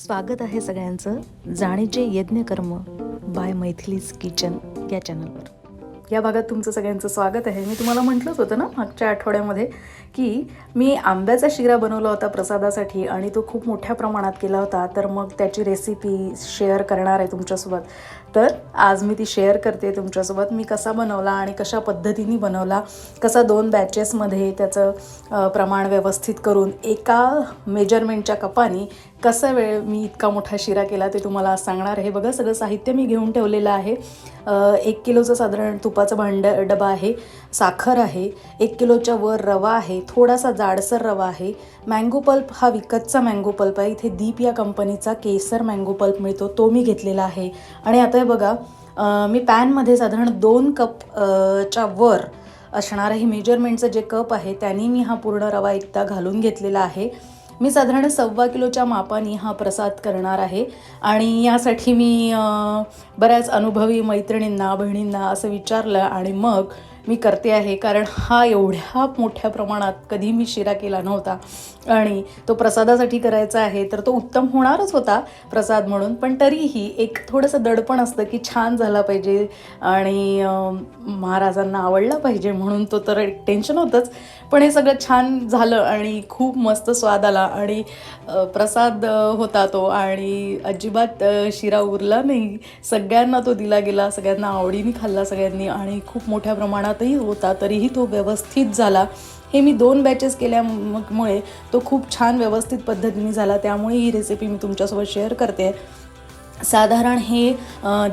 स्वागत आहे सगळ्यांचं जाणीचे यज्ञकर्म बाय मैथिलीज किचन या चॅनलवर या भागात तुमचं सगळ्यांचं स्वागत आहे. मी तुम्हाला म्हटलंच होतं ना मागच्या आठवड्यामध्ये की मी आंब्याचा शिरा बनवला होता प्रसादासाठी आणि तो खूप मोठ्या प्रमाणात केला होता. तर मग त्याची रेसिपी शेअर करणार आहे तुमच्यासोबत. तर आज मी ती शेअर करते तुमच्यासोबत. मी कसा बनवला आणि कशा पद्धतीने बनवला कसा दोन बॅचेसमध्ये त्याचं प्रमाण व्यवस्थित करून एका मेजरमेंटच्या कपाने कसं वेळ मी इतका मोठा शिरा केला ते तुम्हाला आज सांगणार आहे. बघा सगळं साहित्य मी घेऊन ठेवलेलं आहे. एक किलोचं साधारण तुपाचं भांड डबा आहे साखर आहे एक किलोच्या वर रवा आहे थोडासा जाडसर रवा आहे. मँगो पल्प हा विकतचा मँगो पल्प आहे. इथे दीप या कंपनीचा केसर मँगो पल्प मिळतो तो मी घेतलेला आहे. आणि आता हे बघा मी पॅनमध्ये साधारण दोन कप च्या वर असणारं हे मेजरमेंटचं जे कप आहे त्यांनी मी हा पूर्ण रवा एकदा घालून घेतलेला आहे. मी साधारण सव्वा किलोच्या मापाने हा प्रसाद करणार आहे. आणि यासाठी मी बऱ्याच अनुभवी मैत्रिणींना बहिणींना असं विचारलं आणि मग मी करते आहे कारण हा एवढ्या मोठ्या प्रमाणात कधी मी शिरा केला नव्हता. आणि तो प्रसादासाठी करायचा आहे तर तो उत्तम होणारच होता प्रसाद म्हणून. पण तरीही एक थोडंसं दडपण असतं की छान झाला पाहिजे आणि महाराजांना आवडला पाहिजे म्हणून तो तर एक टेन्शन होतंच. पण हे सगळं छान झालं आणि खूप मस्त स्वाद आला आणि प्रसाद होता तो. आणि अजिबात शिरा उरला नाही. सगळ्यांना तो दिला गेला सगळ्यांना आवडीने खाल्ला सगळ्यांनी आणि खूप मोठ्या प्रमाणात प्रमाणातही होता तरीही तो व्यवस्थित झाला. हे मी दोन बॅचेस केल्यामुळे तो खूप छान व्यवस्थित पद्धतीने झाला. त्यामुळे ही रेसिपी मी तुमच्यासोबत शेअर करते. साधारण हे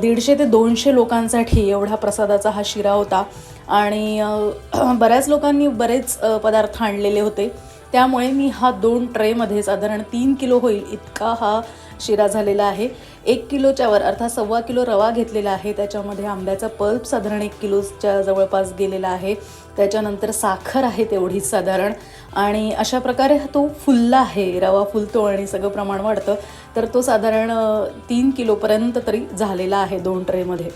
दीडशे ते दोनशे लोकांसाठी एवढा प्रसादाचा हा शिरा होता. आणि बऱ्याच लोकांनी बरेच पदार्थ आणलेले होते. त्यामुळे मी हा दोन ट्रेमध्ये साधारण तीन किलो होईल इतका हा शिरा झालेला आहे. एक किलोच्या वर अर्थात सव्वा किलो रवा घेतलेला आहे. त्याच्यामध्ये आंब्याचा पल्प साधारण एक किलोच्या जवळपास गेलेला आहे. त्याच्यानंतर साखर आहे तेवढीच साधारण. आणि अशा प्रकारे तो फुलला आहे. रवा फुलतो आणि सगळं प्रमाण वाढतं. तर तो साधारण तीन किलोपर्यंत तरी झालेला आहे दोन ट्रेमध्ये.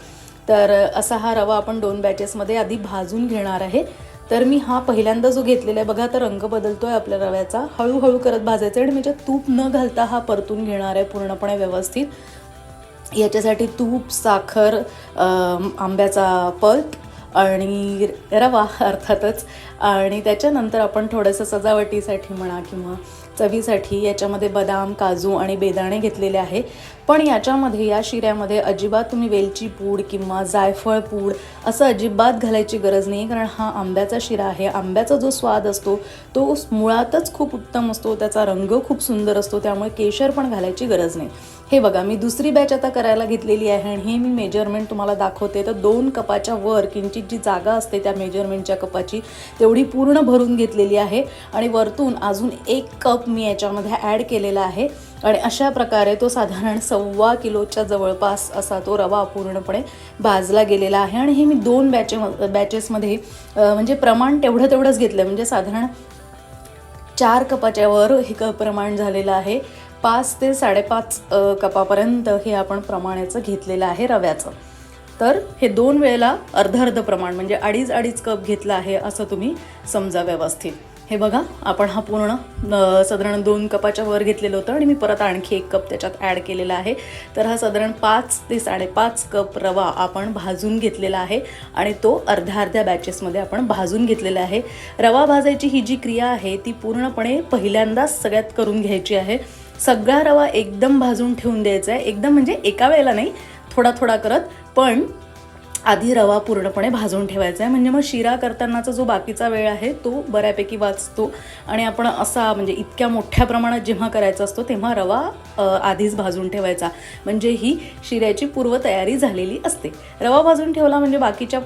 तर असा हा रवा आपण दोन बॅचेसमध्ये आधी भाजून घेणार आहे. तर मी हा पहिल्यांदा जो घेतलेला आहे बघा तर रंग बदलतो आहे आपल्या रव्याचा. हळूहळू करत भाजायचा आहे आणि मी त्याच्यात तूप न घालता हा परतून घेणार आहे पूर्णपणे व्यवस्थित. याच्यासाठी तूप साखर आंब्याचा पल्प आणि रवा अर्थातच. आणि त्याच्यानंतर आपण थोडंसं सजावटीसाठी म्हणा किंवा चवीसाठी याच्यामध्ये बदाम काजू आणि बेदाणे घेतलेले आहे. पण याच्यामध्ये या शिऱ्यामध्ये अजिबात तुम्ही वेलची पूड किंवा जायफळ पूड असं अजिबात घालायची गरज नाही कारण हा आंब्याचा शिरा आहे. आंब्याचा जो स्वाद असतो तो मुळातच खूप उत्तम असतो त्याचा रंग खूप सुंदर असतो त्यामुळे केशर पण घालायची गरज नाही. हे बघा मी दुसरी बॅच आता करायला घेतलेली आहे आणि हे मी मेजरमेंट तुम्हाला दाखवते. तर दोन कपाच्या वर किंचित जी जागा असते त्या मेजरमेंटच्या कपाची तेवढी पूर्ण भरून घेतलेली आहे. आणि वरतून अजून एक कप मी याच्यामध्ये ॲड केलेला आहे. आणि अशा प्रकारे तो साधारण सव्वा किलोच्या जवळपास असा तो रवा पूर्णपणे भाजला गेलेला आहे. आणि हे मी दोन बॅचे बॅचेसमध्ये म्हणजे प्रमाण तेवढं तेवढंच घेतलं म्हणजे साधारण चार कपाच्या वर हे क प्रमाण झालेलं आहे. पाच ते साडेपाच कपापर्यंत हे आपण प्रमाणाचं घेतलेलं आहे रव्याचं. तर हे दोन वेळेला अर्ध अर्ध प्रमाण म्हणजे अडीच अडीच कप घेतलं आहे असं तुम्ही समजा व्यवस्थित. हे बघा आपण हा पूर्ण साधारण दोन कपाच्या वर घेतलेलं होतं आणि मी परत आणखी एक कप त्याच्यात ॲड केलेला आहे. तर हा साधारण पाच ते साडेपाच कप रवा आपण भाजून घेतलेला आहे आणि तो अर्ध्या अर्ध्या बॅचेसमध्ये आपण भाजून घेतलेला आहे. रवा भाजायची ही जी क्रिया आहे ती पूर्णपणे पहिल्यांदाच सगळ्यात करून घ्यायची आहे. सगळा रवा एकदम भाजून ठेवून द्यायचा आहे. एकदम म्हणजे एका वेळेला नाही थोडा थोडा करत पण आधी रवा पूर्णपणे भाजून ठेवायचा आहे. म्हणजे मग शिरा करतानाचा जो बाकीचा वेळ आहे तो बऱ्यापैकी वाचतो. आणि आपण असा म्हणजे इतक्या मोठ्या प्रमाणात जेव्हा करायचा असतो तेव्हा रवा आधीच भाजून ठेवायचा. म्हणजे ही शिऱ्याची पूर्वतयारी झालेली असते. रवा भाजून ठेवला म्हणजे बाकीच्या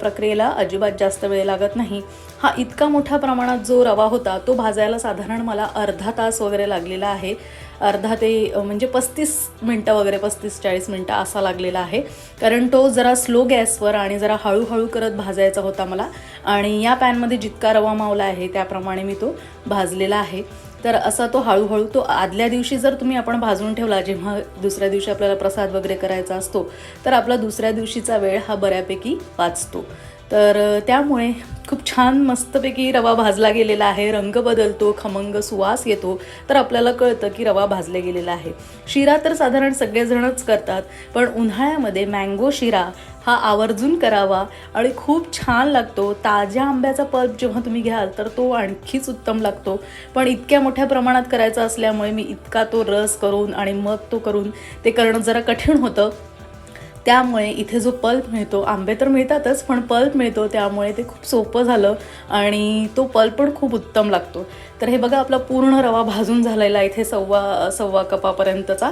प्रक्रियेला अजिबात जास्त वेळ लागत नाही. हा इतका मोठ्या प्रमाणात जो रवा होता तो भाजायला साधारण मला अर्धा तास वगैरे लागलेला आहे. अर्धा ते म्हणजे पस्तीस मिनटं वगैरे पस्तीस चाळीस मिनटं असा लागलेला आहे. कारण तो जरा स्लो गॅसवर आणि जरा हळूहळू करत भाजायचा होता मला. आणि या पॅनमध्ये जितका रवा मावला आहे त्याप्रमाणे मी तो भाजलेला आहे. तर असा तो हळूहळू तो आदल्या दिवशी जर तुम्ही आपण भाजून ठेवला जेव्हा दुसऱ्या दिवशी आपल्याला प्रसाद वगैरे करायचा असतो तर आपला दुसऱ्या दिवशीचा वेळ हा बऱ्यापैकी वाचतो. तर त्यामुळे खूप छान मस्तपैकी रवा भाजला गेलेला आहे. रंग बदलतो खमंग सुवास येतो. तर आपल्याला कळतं की रवा भाजला गेलेला आहे. शिरा तर साधारण सगळेजणच करतात पण उन्हाळ्यामध्ये मँगो शिरा हा आवर्जून करावा आणि खूप छान लागतो. ताज्या आंब्याचा पल्प जेव्हा तुम्ही घ्याल तर तो आणखीच उत्तम लागतो. पण इतक्या मोठ्या प्रमाणात करायचा असल्यामुळे मी इतका तो रस करून आणि मग तो करून ते करणं जरा कठीण होतं. त्यामुळे इथे जो पल्प मिळतो आंबे तर मिळतातच पण पल्प मिळतो त्यामुळे ते खूप सोपं झालं आणि तो पल्प पण खूप उत्तम लागतो. तर हे बघा आपला पूर्ण रवा भाजून झालेला इथे सव्वा सव्वा कपापर्यंतचा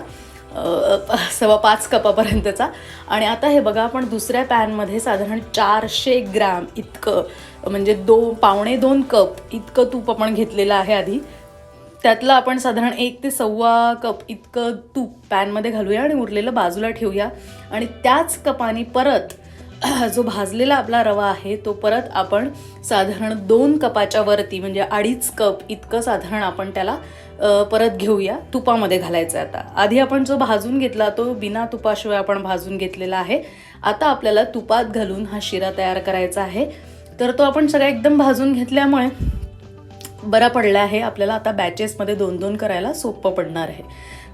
सव्वा पाच कपापर्यंतचा. आणि आता हे बघा आपण दुसऱ्या पॅनमध्ये साधारण चारशे ग्रॅम इतकं म्हणजे दो पावणे दोन कप इतकं तूप आपण घेतलेलं आहे आधी. त्यातलं आपण साधारण एक ते सव्वा कप इतकं तूप पॅनमध्ये घालूया आणि उरलेलं बाजूला ठेवूया. आणि त्याच कपाने परत जो भाजलेला आपला रवा आहे तो परत आपण साधारण दोन कपाच्या वरती म्हणजे अडीच कप इतकं साधारण आपण त्याला परत घेऊया. तुपामध्ये घालायचं आहे आता. आधी आपण जो भाजून घेतला तो बिना तुपाशिवाय आपण भाजून घेतलेला आहे. आता आपल्याला तुपात घालून हा शिरा तयार करायचा आहे. तर तो आपण सगळा एकदम भाजून घेतल्यामुळे बरा पडला आहे. आपल्याला आता बॅचेसमध्ये दोन दोन करायला सोपं पडणार आहे.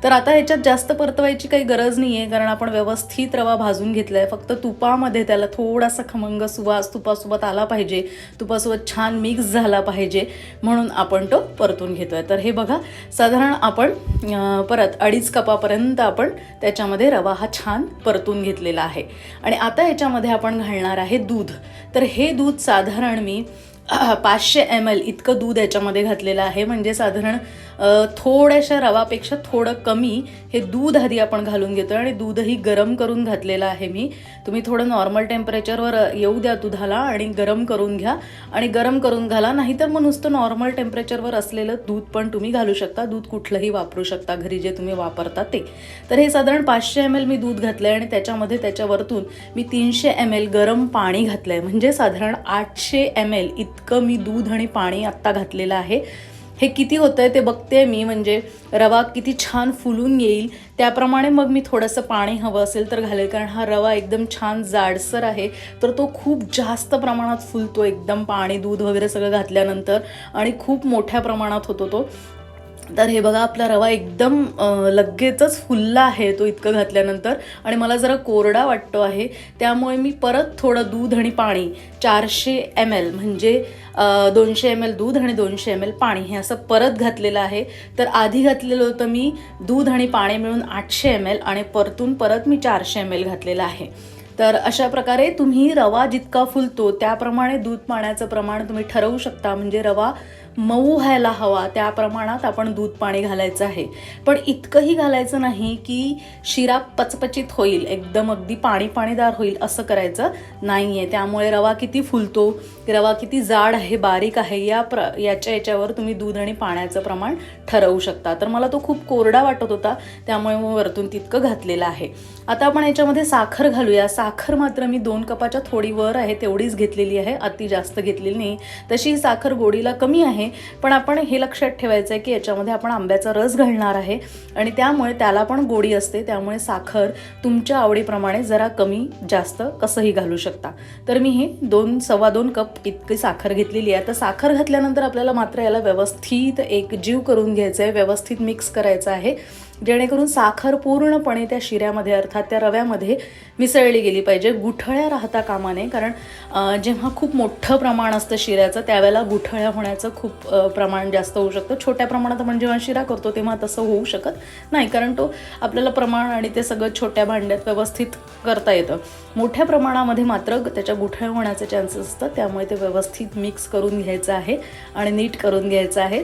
तर आता ह्याच्यात जास्त परतवायची काही गरज नाही आहे कारण आपण व्यवस्थित रवा भाजून घेतला आहे फक्त तुपामध्ये त्याला थोडासा खमंग सुवास तुपासोबत आला पाहिजे. तुपासोबत छान मिक्स झाला पाहिजे म्हणून आपण तो परतून घेतो आहे तर हे बघा साधारण आपण परत अडीच कपापर्यंत आपण त्याच्यामध्ये रवा हा छान परतून घेतलेला आहे. आणि आता याच्यामध्ये आपण घालणार आहे दूध. तर हे दूध साधारण मी पाचशे एम एल इतकं दूध याच्यामध्ये घातलेलं आहे. म्हणजे साधारण थोड्याशा रवापेक्षा थोडं कमी हे दूध आधी आपण घालून घेतो आणि दूधही गरम करून घातलेलं आहे मी. तुम्ही थोडं नॉर्मल टेम्परेचरवर येऊ द्या दुधाला आणि गरम करून घ्या. आणि गरम करून घाला नाहीतर मग नुसतं नॉर्मल टेम्परेचरवर असलेलं दूध पण तुम्ही घालू शकता. दूध कुठलंही वापरू शकता घरी जे तुम्ही वापरता ते. तर हे साधारण पाचशे एम एल मी दूध घातलं आहे आणि त्याच्यामध्ये त्याच्यावरतून मी तीनशे एम एल गरम पाणी घातलं आहे म्हणजे साधारण आठशे एम एल इतकं मी दूध आणि पाणी आत्ता घातलेलं आहे. हे किती होतं आहे ते बघते मी म्हणजे रवा किती छान फुलून येईल. त्याप्रमाणे मग मी थोडंसं पाणी हवं असेल तर घालेल कारण हा रवा एकदम छान जाडसर आहे. तर तो खूप जास्त प्रमाणात फुलतो एकदम पाणी दूध वगैरे सगळं घातल्यानंतर. आणि खूप मोठ्या प्रमाणात होतो तो. तर हे बघा आपला रवा एकदम लगेचच फुलला आहे तो इतकं घातल्यानंतर. आणि मला जरा कोरडा वाटतो आहे. त्यामुळे मी परत थोडं दूध आणि पाणी चारशे एम एल म्हणजे दोनशे एम एल दूध आणि दोनशे एम एल पाणी हे असं परत घातलेलं आहे. तर आधी घातलेलं होतं मी दूध आणि पाणी मिळून आठशे एम एल आणि परतून परत मी चारशे एम एल घातलेलं आहे. तर अशा प्रकारे तुम्ही रवा जितका फुलतो त्याप्रमाणे दूध पाण्याचं प्रमाण तुम्ही ठरवू शकता. म्हणजे रवा मऊ व्हायला हवा त्या प्रमाणात आपण दूध पाणी घालायचं आहे. पण इतकंही घालायचं नाही की शिरा पचपचित होईल एकदम अगदी पाणी पाणीदार होईल असं करायचं नाही आहे त्यामुळे रवा किती फुलतो रवा किती जाड आहे बारीक आहे या प्र याच्या याच्यावर तुम्ही दूध आणि पाण्याचं प्रमाण ठरवू शकता. तर मला तो खूप कोरडा वाटत होता त्यामुळे मग वरतून तितकं घातलेलं आहे. आता आपण याच्यामध्ये साखर घालूया. साखर मात्र मी दोन कपाच्या थोडी वर आहे तेवढीच घेतलेली आहे अति जास्त घेतलेली नाही. तशी साखर गोडीला कमी आहे पण आपण हे लक्षात ठेवायचं आहे की याच्यामध्ये आपण आंब्याचा रस घालणार आहे आणि त्यामुळे त्याला पण गोडी असते. त्यामुळे साखर तुमच्या आवडीप्रमाणे जरा कमी जास्त कसंही घालू शकता. तर मी हे दोन सव्वा दोन कप इतकी साखर घेतलेली आहे. तर साखर घातल्यानंतर आपल्याला मात्र याला व्यवस्थित एकजीव करून घ्यायचं आहे व्यवस्थित मिक्स करायचं आहे. जेणेकरून साखर पूर्णपणे त्या शिऱ्यामध्ये अर्थात त्या रव्यामध्ये मिसळली गेली पाहिजे. गुठळ्या राहता कामा नये. कारण जेव्हा खूप मोठं प्रमाण असतं शिऱ्याचं त्यावेळेला गुठळ्या होण्याचं खूप खूप प्रमाण जास्त होऊ शकतं. छोट्या प्रमाणात आपण जेव्हा शिरा करतो तेव्हा तसं होऊ शकत नाही. कारण तो आपल्याला प्रमाण आणि ते सगळं छोट्या भांड्यात व्यवस्थित करता येतं. मोठ्या प्रमाणामध्ये मात्र त्याच्या गुठळ्या होण्याचे चान्सेस असतात. त्यामुळे ते व्यवस्थित मिक्स करून घ्यायचं आहे आणि नीट करून घ्यायचं आहे.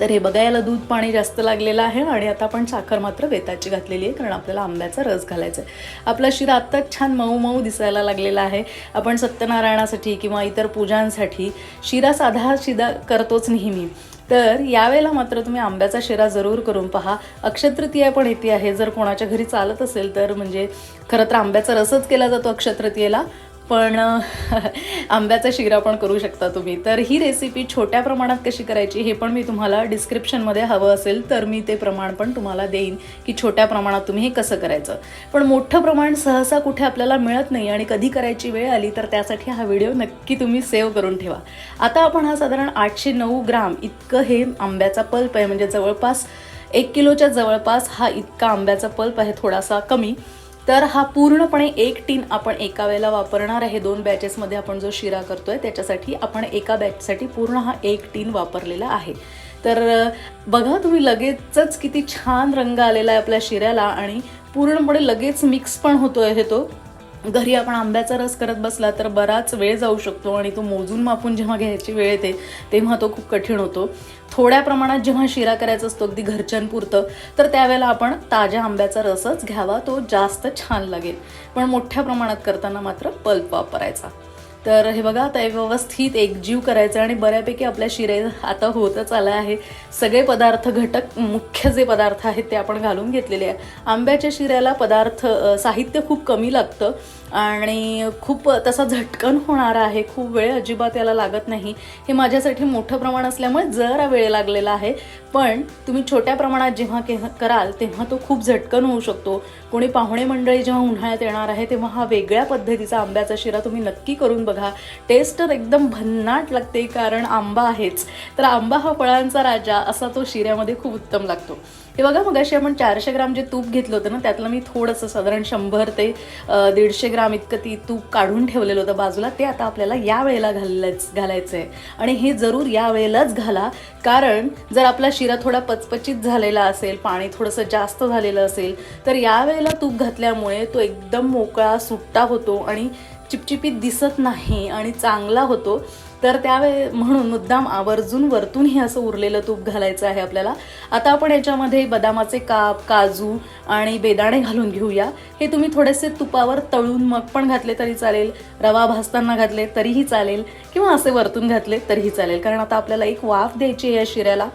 तर हे बघा याला दूध पाणी जास्त लागलेलं आहे आणि आता आपण साखर मात्र वेताची घातलेली आहे कारण आपल्याला आंब्याचा रस घालायचा आहे. आपला शिरा आत्ताच छान मऊ मऊ दिसायला लागलेला आहे. आपण सत्यनारायणासाठी किंवा इतर पूजांसाठी शिरा साधा शिदा करतोच नेहमी. तर यावेळेला मात्र तुम्ही आंब्याचा शिरा जरूर करून पहा. अक्षतृतीया पण येते आहे. जर कोणाच्या घरी चालत असेल तर म्हणजे खरं तर आंब्याचा रसच केला जातो अक्षतृतीयेला पण आंब्याचा शिरा पण करू शकता तुम्ही. तर ही रेसिपी छोट्या प्रमाणात कशी करायची हे पण मी तुम्हाला डिस्क्रिप्शनमध्ये हवं असेल तर मी ते प्रमाण पण तुम्हाला देईन की छोट्या प्रमाणात तुम्ही हे कसं करायचं. पण मोठं प्रमाण सहसा कुठे आपल्याला मिळत नाही आणि कधी करायची वेळ आली तर त्यासाठी हा व्हिडिओ नक्की तुम्ही सेव्ह करून ठेवा. आता आपण हा साधारण आठशे नऊ ग्राम इतकं हे आंब्याचा पल्प आहे म्हणजे जवळपास एक किलोच्या जवळपास हा इतका आंब्याचा पल्प आहे थोडासा कमी. तर हा पूर्णपणे एक टीन आपण एका वेळेला वापरणार आहे. दोन बॅचेसमध्ये आपण जो शिरा करतोय त्याच्यासाठी आपण एका बॅचसाठी पूर्ण हा एक टीन वापरलेला आहे. तर बघा तुम्ही लगेचच किती छान रंग आलेला आहे आपल्या शिऱ्याला आणि पूर्णपणे लगेच मिक्स पण होतो हे तो. घरी आपण आंब्याचा रस करत बसला तर बराच वेळ जाऊ शकतो आणि तो मोजून मापून जेव्हा घ्यायची वेळ येते तेव्हा तो खूप कठीण होतो. थोड्या प्रमाणात जेव्हा शिरा करायचा असतो अगदी घरच्यांपुरतं तर त्यावेळेला आपण ताज्या आंब्याचा रसच घ्यावा तो जास्त छान लागेल. पण मोठ्या प्रमाणात करताना मात्र पल्प वापरायचा. तर हे बघा आता हे व्यवस्थित एकजीव करायचं आणि बऱ्यापैकी आपल्या शिरे आता होतच आलं आहे. सगळे पदार्थ घटक मुख्य जे पदार्थ आहेत ते आपण घालून घेतलेले आहे. आंब्याच्या शिऱ्याला पदार्थ साहित्य खूप कमी लागतं आणि खूप तसा झटकन होणारा आहे. खूप वेळ अजिबात याला लागत नाही. हे माझ्यासाठी मोठं प्रमाण असल्यामुळे जरा वेळ लागलेला आहे. पण तुम्ही छोट्या प्रमाणात जेव्हा के कराल तेव्हा तो खूप झटकन होऊ शकतो. कोणी पाहुणे मंडळी जेव्हा उन्हाळ्यात येणार आहे तेव्हा हा वेगळ्या पद्धतीचा आंब्याचा शिरा तुम्ही नक्की करून बघा. टेस्ट तर एकदम भन्नाट लागते कारण आंबा आहेच. तर आंबा हा फळांचा राजा असा तो शिऱ्यामध्ये खूप उत्तम लागतो. हे बघा मग अशी आपण चारशे ग्राम जे तूप घेतलं होतं ना त्यातलं मी थोडंसं साधारण शंभर ते दीडशे ग्राम इतकं ती तूप काढून ठेवलेलं होतं बाजूला. ते आता आपल्याला या वेळेला घालायच घालायचं आहे आणि हे जरूर या वेळेलाच घाला कारण जर आपला शिरा थोडा पचपचित झालेला असेल पाणी थोडंसं जास्त झालेलं असेल तर यावेळेला वेळेला तूप घातल्यामुळे तो एकदम मोकळा सुट्टा होतो आणि चिपचिपीत दिसत नाही आणि चांगला होतो. तर त्यावे म्हणून मुद्दाम आवर्जून वरतून हे असं उरलेलं तूप घालायचं आहे आपल्याला. आता आपण याच्यामध्ये बदामाचे काप काजू आणि बेदाणे घालून घेऊया. हे तुम्ही थोडेसे तुपावर तळून मग पण घातले तरी चालेल. रवा भाजताना घातले तरीही चालेल. किंवा असे वरतून घातले तरीही चालेल. कारण आता आपल्याला एक वाफ द्यायची आहे या शिऱ्याला.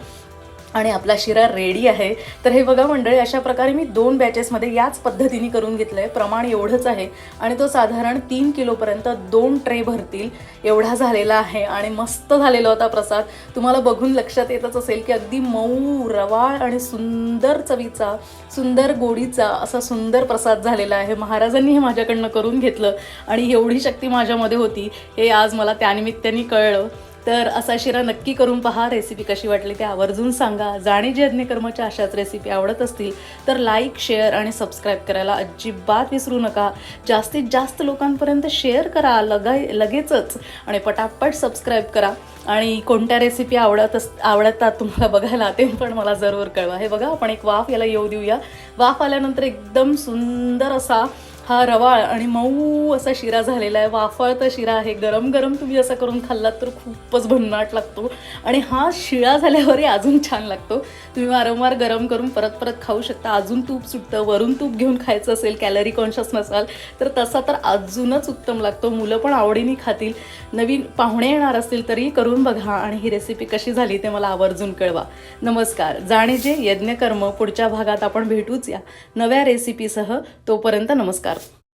आणि आपला शिरा रेडी आहे. तर हे बघा मंडळी अशा प्रकारे मी दोन बॅचेसमध्ये याच पद्धतीने करून घेतलं आहे प्रमाण एवढंच आहे आणि तो साधारण तीन किलोपर्यंत दोन ट्रे भरतील. एवढा झालेला आहे आणि मस्त झालेला होता प्रसाद. तुम्हाला बघून लक्षात येतच असेल की अगदी मऊ रवाळ आणि सुंदर चवीचा सुंदर गोडीचा असा सुंदर प्रसाद झालेला आहे. महाराजांनी हे माझ्याकडनं करून घेतलं आणि एवढी शक्ती माझ्यामध्ये होती. हे आज मला त्यानिमित्ताने कळलं. तर असा शिरा नक्की करून पहा रेसिपी कशी वाटली ते आवर्जून सांगा. जाणे जे यज्ञकर्माच्या अशाच रेसिपी आवडत असतील तर लाईक शेअर आणि सबस्क्राईब करायला अजिबात विसरू नका. जास्तीत जास्त लोकांपर्यंत शेअर करा लगा लगेचच आणि पटापट सबस्क्राईब करा. आणि कोणत्या रेसिपी आवडत अस आवडतात तुम्हाला बघायला ते पण मला जरूर कळवा. हे बघा आपण एक वाफ याला येऊ देऊया. वाफ आल्यानंतर एकदम सुंदर असा हा रवाळ आणि मऊ असा शिरा झालेला आहे. वाफळता शिरा आहे. गरम गरम तुम्ही असा करून खाल्लात तर खूपच भन्नाट लागतो. आणि हा शिळा झाल्यावरही अजून छान लागतो. तुम्ही वारंवार गरम करून परत परत खाऊ शकता. अजून तूप सुटतं. वरून तूप घेऊन खायचं असेल कॅलरी कॉन्शियस नसाल तर तसा तर अजूनच उत्तम लागतो. मुलं पण आवडीने खातील. नवीन पाहुणे येणार असतील तरी करून बघा आणि ही रेसिपी कशी झाली ते मला आवर्जून कळवा. नमस्कार. जाणे जे यज्ञकर्म पुढच्या भागात आपण भेटूच या नव्या रेसिपीसह तोपर्यंत नमस्कार.